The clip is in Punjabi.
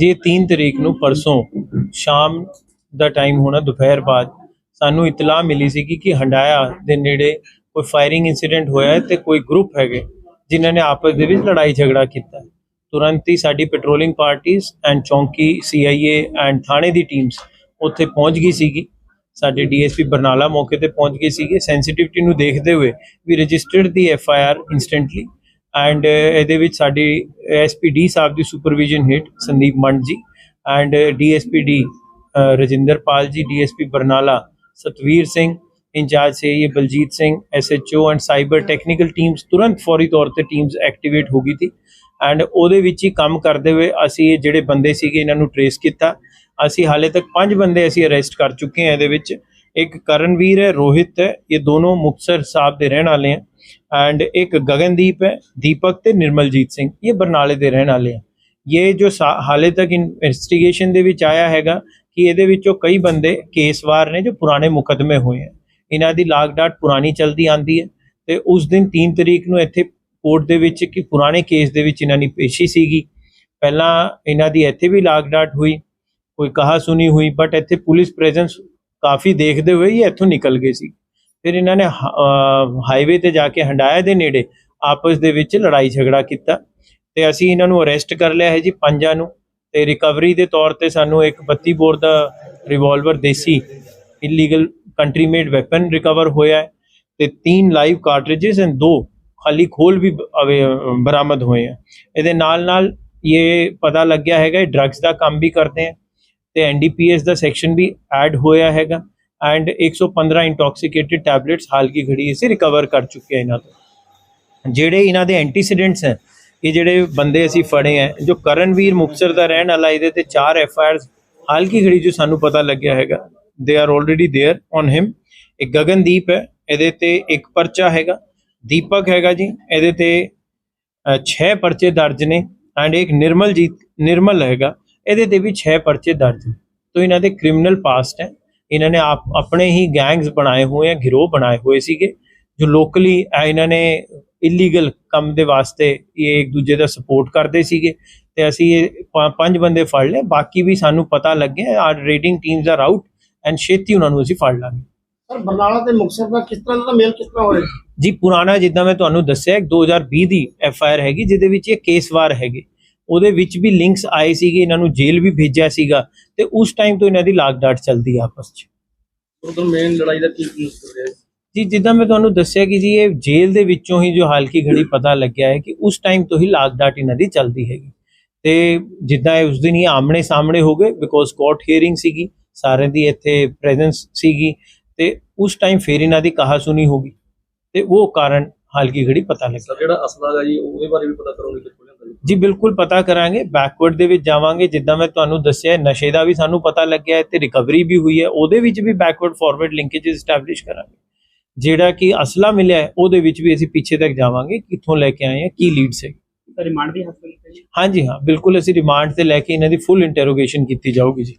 ਜੇ 3 ਤਰੀਕ ਨੂੰ ਪਰਸੋਂ ਸ਼ਾਮ ਦਾ ਟਾਈਮ ਹੋਣਾ, ਦੁਪਹਿਰ ਬਾਅਦ, ਸਾਨੂੰ ਇਤਲਾਹ ਮਿਲੀ ਸੀ ਕਿ ਹੰਡਾਇਆ ਦੇ ਨੇੜੇ ਕੋਈ ਫਾਇਰਿੰਗ ਇਨਸੀਡੈਂਟ ਹੋਇਆ ਹੈ ਤੇ ਕੋਈ ਗਰੁੱਪ ਹੈਗੇ ਜਿਨ੍ਹਾਂ ਨੇ ਆਪਸ ਦੇ ਵਿੱਚ ਲੜਾਈ ਝਗੜਾ ਕੀਤਾ ਤੁਰੰਤ ਹੀ ਸਾਡੀ ਪੈਟਰੋਲਿੰਗ ਪਾਰਟੀਆਂ ਐਂਡ ਚੌਂਕੀ ਸੀਆਈਏ ਐਂਡ ਥਾਣੇ ਦੀ ਟੀਮਸ ਉੱਥੇ ਪਹੁੰਚ ਗਈ ਸੀਗੀ। ਸਾਡੇ ਡੀਐਸਪੀ ਬਰਨਾਲਾ ਮੌਕੇ ਤੇ ਪਹੁੰਚ ਗਏ ਸੀਗੇ। ਸੈਂਸਿਟਿਵਿਟੀ ਨੂੰ ਦੇਖਦੇ ਹੋਏ ਵੀ ਰਜਿਸਟਰਡ ਦੀ ਐਫਆਈਆਰ ਇਨਸਟੈਂਟਲੀ ਐਂਡ uh, ਇਹਦੇ ਵਿੱਚ ਸਾਡੀ ਐਸਪੀਡੀ ਸਾਹਿਬ ਦੀ ਸੁਪਰਵਿਜ਼ਨ ਹੇਠ Sandeep Mand ji and DSPD uh, Rajinder Pal ji DSP Barnala, Satvir Singh, incharge ਸੇ ਇਹ Baljit Singh SHO and cyber technical teams ਤੁਰੰਤ ਫੌਰੀ ਤੌਰ ਤੇ ਟੀਮਸ ਐਕਟੀਵੇਟ ਹੋ ਗਈ ਸੀ। ਐਂਡ ਉਹਦੇ ਵਿੱਚ ਹੀ ਕੰਮ ਕਰਦੇ ਹੋਏ ਅਸੀਂ ਇਹ ਜਿਹੜੇ ਬੰਦੇ ਸੀਗੇ ਇਹਨਾਂ ਨੂੰ ਟਰੇਸ ਕੀਤਾ। ਅਸੀਂ ਹਾਲੇ ਤੱਕ ਪੰਜ ਬੰਦੇ ਅਸੀਂ ਅਰੈਸਟ ਕਰ ਚੁੱਕੇ ਹਾਂ ਇਹਦੇ ਵਿੱਚ। ਇੱਕ ਕਰਨਵੀਰ ਹੈ, ਰੋਹਿਤ ਹੈ, ਇਹ ਦੋਨੋਂ ਮੁਕਤਸਰ ਸਾਹਿਬ ਦੇ ਰਹਿਣ ਵਾਲੇ ਹੈ ਐਂਡ ਇੱਕ ਗਗਨਦੀਪ ਹੈ, ਦੀਪਕ ਤੇ ਨਿਰਮਲਜੀਤ ਸਿੰਘ, ਇਹ ਬਰਨਾਲੇ ਦੇ ਰਹਿਣ ਵਾਲੇ ਹੈ। ਇਹ ਜੋ ਸਾ- ਹਾਲੇ ਤੱਕ ਇਨਵੈਸਟੀਗੇਸ਼ਨ ਦੇ ਵਿੱਚ ਆਇਆ ਹੈਗਾ ਕਿ ਇਹਦੇ ਵਿੱਚੋਂ ਕਈ ਬੰਦੇ ਕੇਸਵਾਰ ਨੇ ਜੋ ਪੁਰਾਣੇ ਮੁਕੱਦਮੇ ਹੋਏ ਹੈ। ਇਹਨਾਂ ਦੀ ਲਾਗ ਡਾਟ ਪੁਰਾਣੀ ਚਲਦੀ ਆਂਦੀ ਹੈ ਤੇ ਉਸ ਦਿਨ 3 ਤਰੀਕ ਨੂੰ ਇੱਥੇ ਕੋਰਟ ਦੇ ਵਿੱਚ ਕਿ ਪੁਰਾਣੇ ਕੇਸ ਦੇ ਵਿੱਚ ਇਹਨਾਂ ਦੀ ਪੇਸ਼ੀ ਸੀਗੀ। ਪਹਿਲਾਂ ਇਹਨਾਂ ਦੀ ਇੱਥੇ ਵੀ ਲਾਗਡਾਟ ਹੋਈ, ਕੋਈ ਕਹਾ ਸੁਣੀ ਹੋਈ ਬਟ ਇੱਥੇ ਪੁਲਿਸ ਪ੍ਰੈਜ਼ੈਂਸ ਕਾਫੀ ਦੇਖਦੇ ਹੋਏ ਇਹ ਇੱਥੋਂ ਨਿਕਲ ਗਏ ਸੀ। ਫਿਰ ਇਹਨਾਂ ਨੇ ਹਾਈਵੇ ਤੇ ਜਾ ਕੇ ਹੰਡਾਇਆ ਦੇ ਨੇੜੇ, ਆਪਸ ਦੇ ਵਿੱਚ ਲੜਾਈ ਝਗੜਾ ਕੀਤਾ ਤੇ ਅਸੀਂ ਇਹਨਾਂ ਨੂੰ ਅਰੈਸਟ ਕਰ ਲਿਆ ਹੈ ਜੀ ਪੰਜਾਂ ਨੂੰ ਤੇ ਰਿਕਵਰੀ ਦੇ ਤੌਰ ਤੇ ਸਾਨੂੰ ਇੱਕ 32 ਬੋਰ ਦਾ ਰਿਵਾਲਵਰ ਦੇਸੀ illegal country made weapon recover ਹੋਇਆ ਹੈ ਤੇ ਤਿੰਨ ਲਾਈਵ ਕਾਰਟ੍ਰਿਜਸ ਐਂਡ ਦੋ ਖਾਲੀ ਖੋਲ ਵੀ ਬਰਾਮਦ ਹੋਏ ਆ। ਇਹਦੇ ਨਾਲ ਨਾਲ ਇਹ ਪਤਾ ਲੱਗਿਆ ਹੈਗਾ ਡਰੱਗਸ ਦਾ ਕੰਮ ਵੀ ਕਰਦੇ ਆ। ਤੇ ਐਨਡੀਪੀਐਸ ਦਾ ਸੈਕਸ਼ਨ ਵੀ ਐਡ ਹੋਇਆ ਹੈਗਾ ਐਂਡ 115 ਇੰਟੌਕਸੀਕੇਟਿਡ ਟੈਬਲੇਟਸ ਹਾਲ ਕੀ ਘੜੀ ਅਸੀਂ ਰਿਕਵਰ ਕਰ ਚੁੱਕੇ ਹਾਂ ਇਹਨਾਂ ਤੋਂ ਜਿਹੜੇ ਇਹਨਾਂ ਦੇ ਐਂਟੀਸੀਡੈਂਟਸ ਹੈ ਇਹ ਜਿਹੜੇ ਬੰਦੇ ਅਸੀਂ ਫੜੇ ਹੈ ਜੋ ਕਰਨਵੀਰ ਮੁਕਤਸਰ ਦਾ ਰਹਿਣ ਵਾਲਾ ਇਹਦੇ ਤੇ ਚਾਰ ਐਫ ਆਈਆਰਸ ਹਾਲ ਕੀ ਘੜੀ ਜੋ ਸਾਨੂੰ ਪਤਾ ਲੱਗਿਆ ਹੈਗਾ they are already there on him ਇੱਕ ਗਗਨਦੀਪ ਹੈ ਇਹਦੇ ਤੇ ਇੱਕ ਪਰਚਾ ਹੈਗਾ ਦੀਪਕ ਹੈਗਾ ਜੀ ਇਹਦੇ ਤੇ 6 ਪਰਚੇ ਦਰਜ ਨੇ ਐਂਡ ਇੱਕ ਨਿਰਮਲਜੀਤ ਨਿਰਮਲ ਹੈਗਾ ਇਹਦੇ ਤੇ ਵੀ 6 ਪਰਚੇ ਦਰਜ ਨੇ। ਤੋ ਇਹਨਾਂ ਦੇ ਕ੍ਰਿਮੀਨਲ ਪਾਸਟ ਹੈ। ਇਹਨਾਂ ਨੇ ਆਪ ਆਪਣੇ ਹੀ ਗੈਂਗਸ ਬਣਾਏ ਹੋਏ ਆ ਗਿਰੋਹ ਬਣਾਏ ਹੋਏ ਸੀਗੇ ਜੋ ਲੋਕਲੀ ਇਹਨਾਂ ਨੇ ਇਲੀਗਲ ਕੰਮ ਦੇ ਵਾਸਤੇ ਇਹ ਇੱਕ ਦੂਜੇ ਦਾ ਸਪੋਰਟ ਕਰਦੇ ਸੀਗੇ। ਤੇ ਅਸੀਂ ਇਹ ਪੰਜ ਬੰਦੇ ਫੜ ਲਏ। ਬਾਕੀ ਵੀ ਸਾਨੂੰ ਪਤਾ ਲੱਗਿਆ are raiding teams are out and ਛੇਤੀ ਉਹਨਾਂ ਨੂੰ ਅਸੀਂ ਫੜ ਲਾਂਗੇ। ਸਰ ਬਰਨਾਲਾ ਤੇ ਮੁਕਤਸਰ ਦਾ ਕਿਸ ਤਰ੍ਹਾਂ ਦਾ ਮੇਲ ਕਿਸ ਤਰ੍ਹਾਂ ਹੋਇਆ ਜੀ ਪੁਰਾਣਾ ਜਿੱਦਾਂ ਮੈਂ ਤੁਹਾਨੂੰ ਦੱਸਿਆ ਇੱਕ 2020 ਦੀ ਐਫ ਆਈ ਆਰ ਹੈਗੀ ਜਿਹਦੇ ਵਿੱਚ ਇਹ ਕੇਸਵਾਰ ਹੈਗੇ। ਉਹਦੇ ਵਿੱਚ ਵੀ ਲਿੰਕਸ ਆਏ ਸੀਗੇ ਇਹਨਾਂ ਨੂੰ ਜੇਲ੍ਹ ਵੀ ਭੇਜਿਆ ਸੀਗਾ ਤੇ ਉਸ ਟਾਈਮ ਤੋਂ ਇਹਨਾਂ ਦੀ ਲਾਗ ਡਾਟ ਚੱਲਦੀ ਆ ਆਪਸ 'ਚ। ਉਦੋਂ ਮੇਨ ਲੜਾਈ ਦਾ ਕੀ ਕੀ ਹੋ ਰਿਹਾ ਜੀ ਜਿੱਦਾਂ ਮੈਂ ਤੁਹਾਨੂੰ ਦੱਸਿਆ ਕਿ ਜੀ ਇਹ ਜੇਲ੍ਹ ਦੇ ਵਿੱਚੋਂ ਹੀ ਜੋ ਹਾਲ ਕੀ ਘੜੀ ਪਤਾ ਲੱਗਿਆ ਹੈ ਕਿ ਉਸ ਟਾਈਮ ਤੋਂ ਹੀ ਲਾਗ ਡਾਟ ਇਹਨਾਂ ਦੀ ਚੱਲਦੀ ਹੈਗੀ। ਤੇ ਜਿੱਦਾਂ ਇਹ ਉਸ ਦਿਨ ਹੀ ਆਮਣੇ ਸਾਹਮਣੇ ਹੋ ਗਏ ਬਿਕੋਜ਼ ਕੋਰਟ ਹੀਅਰਿੰਗ ਸੀਗੀ ਸਾਰਿਆਂ ਦੀ ਇੱਥੇ ਪ੍ਰੈਜ਼ੈਂਸ ਸੀਗੀ ਤੇ ਉਸ ਟਾਈਮ ਫੇਰ ਇਹਨਾਂ ਦੀ ਕਹਾ ਸੁਣੀ ਹੋਗੀ ਤੇ ਉਹ ਕਾਰਨ ਹਾਲ ਕੀ ਘੜੀ ਪਤਾ ਲੱਗਾ ਸਰ ਜਿਹੜਾ ਅਸਲਾ ਹੈ ਜੀ ਉਹਦੇ ਬਾਰੇ ਵੀ ਪਤਾ ਕਰੋਗੇ ਕਿੱਥੋਂ ਲਿਆਂਦਾ ਜੀ? ਜੀ ਬਿਲਕੁਲ ਪਤਾ ਕਰਾਂਗੇ। ਬੈਕਵਰਡ ਦੇ ਵਿੱਚ ਜਾਵਾਂਗੇ ਜਿੱਦਾਂ ਮੈਂ ਤੁਹਾਨੂੰ ਦੱਸਿਆ ਨਸ਼ੇ ਦਾ ਵੀ ਸਾਨੂੰ ਪਤਾ ਲੱਗਿਆ ਹੈ ਤੇ ਰਿਕਵਰੀ ਵੀ ਹੋਈ ਹੈ। ਉਹਦੇ ਵਿੱਚ ਵੀ ਬੈਕਵਰਡ ਫਾਰਵਰਡ ਲਿੰਕੇजेस ਸਟੈਬਲਿਸ਼ ਕਰਾਂਗੇ। ਜਿਹੜਾ ਕਿ ਅਸਲਾ ਮਿਲਿਆ ਹੈ ਉਹਦੇ ਵਿੱਚ ਵੀ ਅਸੀਂ ਪਿੱਛੇ ਤੱਕ ਜਾਵਾਂਗੇ ਕਿੱਥੋਂ ਲੈ ਕੇ ਆਏ ਹਾਂ ਕੀ ਲੀਡਸ ਹੈ ਸਰ ਰਿਮਾਂਡ ਵੀ ਹਾਸਲ ਕੀਤਾ ਜੀ? ਹਾਂਜੀ ਹਾਂ ਬਿਲਕੁਲ ਅਸੀਂ ਰਿਮਾਂਡ ਤੇ ਲੈ ਕੇ ਇਹਨਾਂ ਦੀ ਫੁੱਲ ਇੰਟਰੋਗੇਸ਼ਨ ਕੀਤੀ ਜਾਊਗੀ ਜੀ।